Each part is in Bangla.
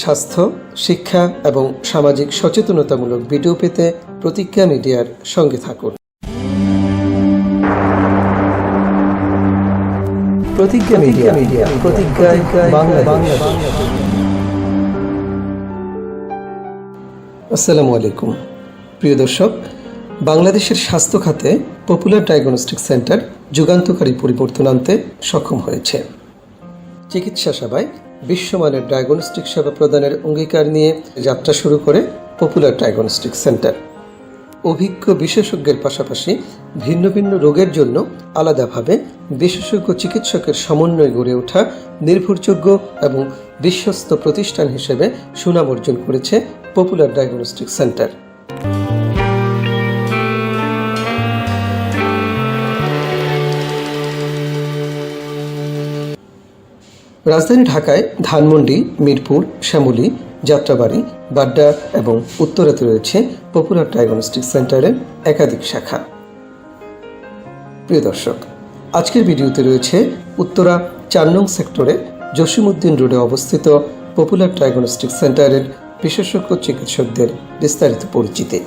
স্বাস্থ্য, শিক্ষা এবং সামাজিক সচেতনতামূলক ভিডিও পেতে প্রতিজ্ঞা মিডিয়ার সঙ্গে থাকুন। প্রতিজ্ঞা মিডিয়া মিডিয়া প্রতিজ্ঞায় বাংলাদেশ। আসসালামু আলাইকুম। প্রিয় দর্শক, বাংলাদেশের স্বাস্থ্য খাতে পপুলার ডায়াগনস্টিক সেন্টার যুগান্তকারী পরিবর্তন আনতে সক্ষম হয়েছে। চিকিৎসা সেবায় বিশ্বমানের ডায়াগনস্টিক সেবা প্রদানের অঙ্গীকার নিয়ে যাত্রা শুরু করে পপুলার ডায়াগনস্টিক সেন্টার। অভিজ্ঞ বিশেষজ্ঞের পাশাপাশি ভিন্ন ভিন্ন রোগের জন্য আলাদাভাবে বিশেষজ্ঞ চিকিৎসকের সমন্বয়ে গড়ে ওঠা নির্ভরযোগ্য এবং বিশ্বস্ত প্রতিষ্ঠান হিসেবে সুনাম অর্জন করেছে পপুলার ডায়াগনস্টিক সেন্টার। রাজধানী ঢাকায় ধানমন্ডি, মিরপুর, শ্যামলী, যাত্রাবাড়ি, বাড্ডা এবং উত্তরাতে রয়েছে পপুলার ডায়াগনস্টিক সেন্টারের একাধিক শাখা। প্রিয় দর্শক, আজকের ভিডিওতে রয়েছে উত্তরা চার নং সেক্টরে জসিমউদ্দিন রোডে অবস্থিত পপুলার ডায়াগনস্টিক সেন্টারের বিশেষজ্ঞ চিকিৎসকদের বিস্তারিত পরিচিতি।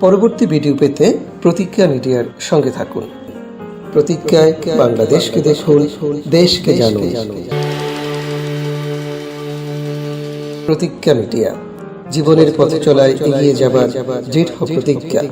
পরবর্তী ভিডিও পেতে প্রতিজ্ঞা মিডিয়ার সঙ্গে থাকুন। প্রতিজ্ঞায় বাংলাদেশকে দেখুন, দেশকে জানুন। প্রতিজ্ঞা মিডিয়া, জীবনের পথে চলায় এগিয়ে যাবার দৃঢ় প্রতিজ্ঞা